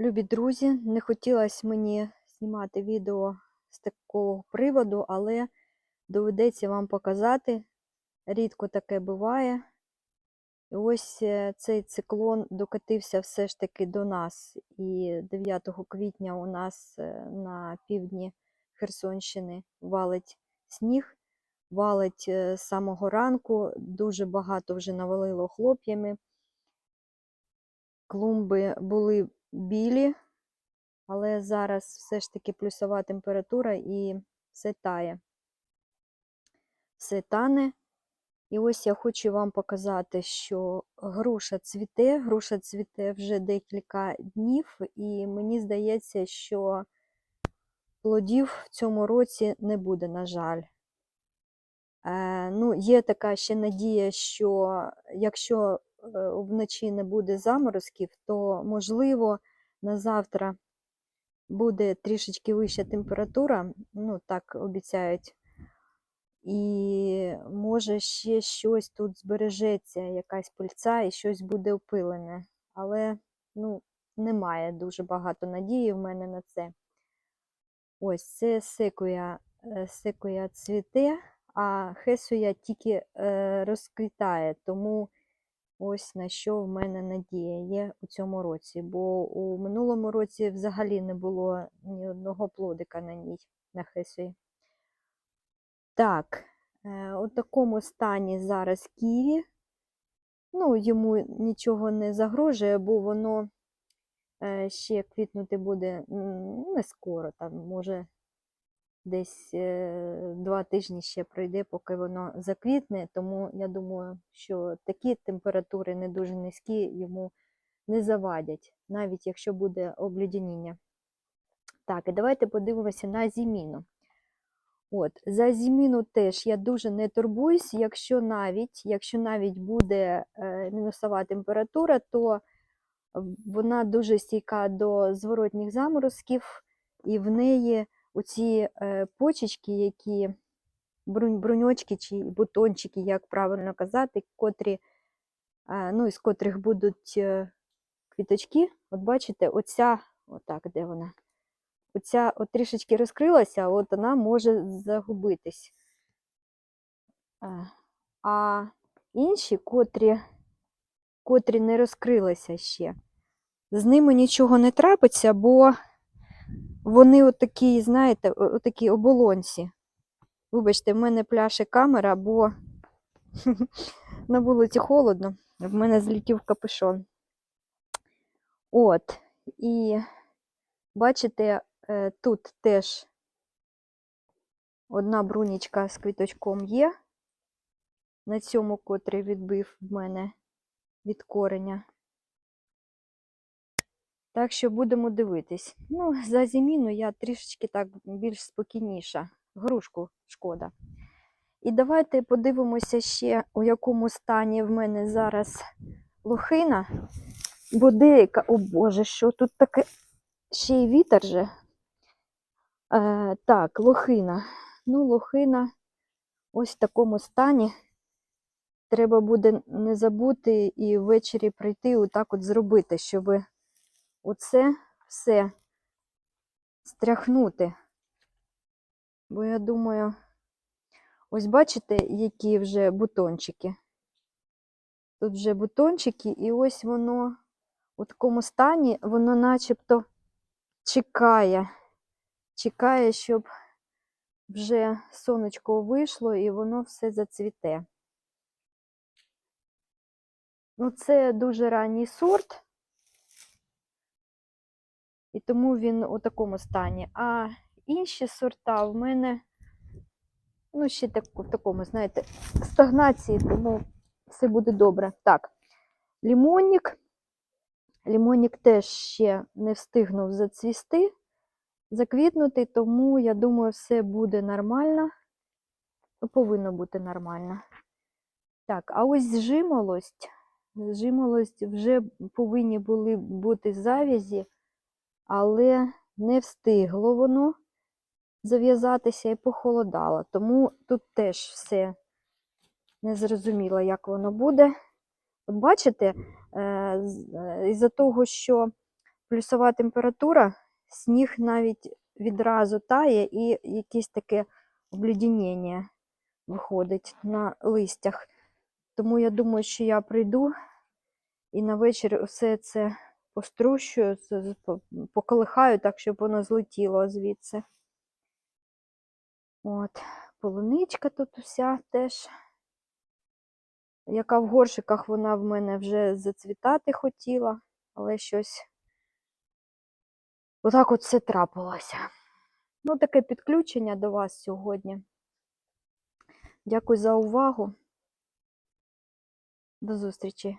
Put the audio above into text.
Любі друзі, не хотілося мені знімати відео з такого приводу, але доведеться вам показати. Рідко таке буває. І ось е, цей циклон докотився все ж таки до нас. І 9 квітня у нас е, на півдні Херсонщини валить сніг, валить е, з самого ранку, дуже багато вже навалило хлоп'ями. Клумби були білі, але зараз все ж таки плюсова температура і все тає. Все тане. І ось я хочу вам показати, що груша цвіте, груша цвіте вже декілька днів, і мені здається, що плодів в цьому році не буде, на жаль. Е, ну, є така ще надія, що якщо вночі не буде заморозків, то можливо на завтра буде трішечки вища температура, ну так обіцяють. І може ще щось тут збережеться, якась пильця і щось буде опилене. Але ну, немає дуже багато надії в мене на це. Ось це секуя, е, секуя цвіте, а хесуя тільки е, розквітає. Тому ось на що в мене надія є у цьому році. Бо у минулому році взагалі не було ні одного плодика на ній, на хесуї. Так, е, у такому стані зараз ківі. Ну, йому нічого не загрожує, бо воно е, ще квітнути буде не скоро, там, може, десь е, два тижні ще пройде, поки воно заквітне. Тому я думаю, що такі температури не дуже низькі йому не завадять, навіть якщо буде облюдяніння. Так, і давайте подивимося на зіміну. От, за зіміну теж я дуже не турбуюсь, якщо навіть, якщо навіть буде е, мінусова температура, то вона дуже стійка до зворотніх заморозків, і в неї оці е, почечки, які брунь, бруньочки чи бутончики, як правильно казати, котрі, е, ну, із котрих будуть е, квіточки, от бачите, оця, отак, де вона? оця от трішечки розкрилася, от вона може загубитись. А інші, котрі, котрі не розкрилися ще, з ними нічого не трапиться, бо вони отакі, знаєте, отакі оболонці. Вибачте, в мене пляше камера, бо на вулиці холодно, в мене злетів капюшон. От, і бачите, Е, Тут теж одна брунічка з квіточком є. На цьому, котрий відбив в мене від кореня. Так що будемо дивитись. Ну, за зиміну я трішечки так більш спокійніша. Грушку шкода. І давайте подивимося ще, у якому стані в мене зараз лохина. Бо деяка, о Боже, що тут таке ще й вітер же. Е, так, лохина. Ну, лохина ось в такому стані. Треба буде не забути і ввечері прийти отак от зробити, щоб оце все стряхнути. Бо я думаю, ось бачите, які вже бутончики. Тут вже бутончики, і ось воно у такому стані, воно начебто чекає чекає, щоб вже сонечко вийшло і воно все зацвіте. Ну, це дуже ранній сорт, і тому він у такому стані. А інші сорта в мене, ну, ще так, в такому, знаєте, стагнації, тому все буде добре. Так, лімонник. Лімонник теж ще не встигнув зацвісти заквітнути, тому я думаю, все буде нормально. Ну, Повинно бути нормально. Так, а ось жимолость. Жимолость вже повинні були бути завязі, але не встигло воно зав'язатися і похолодало. Тому тут теж все незрозуміло, як воно буде. От бачите, е, із-за того, що плюсова температура, сніг навіть відразу тає і якесь таке обледеніння виходить на листях. Тому я думаю, що я прийду і на вечір все це пострущую, поколихаю так, щоб воно злетіло звідси. От, полуничка тут уся теж. Яка в горшиках вона в мене вже зацвітати хотіла, але щось отак от все трапилося. Ну, таке підключення до вас сьогодні. Дякую за увагу. До зустрічі!